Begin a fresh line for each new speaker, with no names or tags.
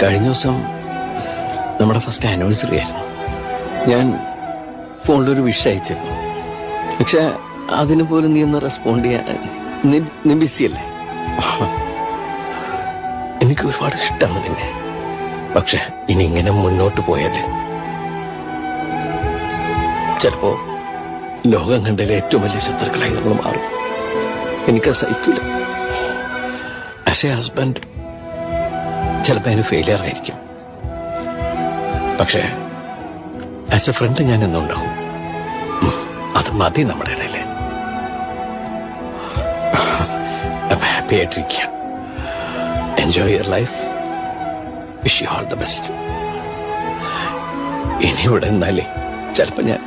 കഴിഞ്ഞ ദിവസം നമ്മുടെ ഫസ്റ്റ് ആനിവേഴ്സറി ആയിരുന്നു. ഞാൻ ഫോണിലൊരു വിഷ് അയച്ചിരുന്നു. പക്ഷെ അതിന് പോലും നീ ഒന്ന് റെസ്പോണ്ട് ചെയ്യാൻ നീ ബിസിയല്ലേ എനിക്ക് ഒരുപാട് ഇഷ്ടമാണ് നിന്നെ. പക്ഷെ ഇനി ഇങ്ങനെ മുന്നോട്ട് പോയാൽ ചിലപ്പോ ലോകം കണ്ടതിലെ ഏറ്റവും വലിയ ശത്രുക്കളായി നമ്മൾ മാറും. എനിക്കത് സഹിക്കില്ല ആസ് എ ഹസ്ബൻഡ് ചിലപ്പോ അതിന് ഫെയിലിയർ ആയിരിക്കും. പക്ഷേ ആസ് എ ഫ്രണ്ട് ഞാൻ എന്നുണ്ടാവും അത് മതി നമ്മുടെ ഇടയിൽ ഹാപ്പി ആയിട്ടിരിക്കുക. Enjoy your life wish you all the best ഇനി ഇവിടെ നിന്നാലേ ചിലപ്പോൾ ഞാൻ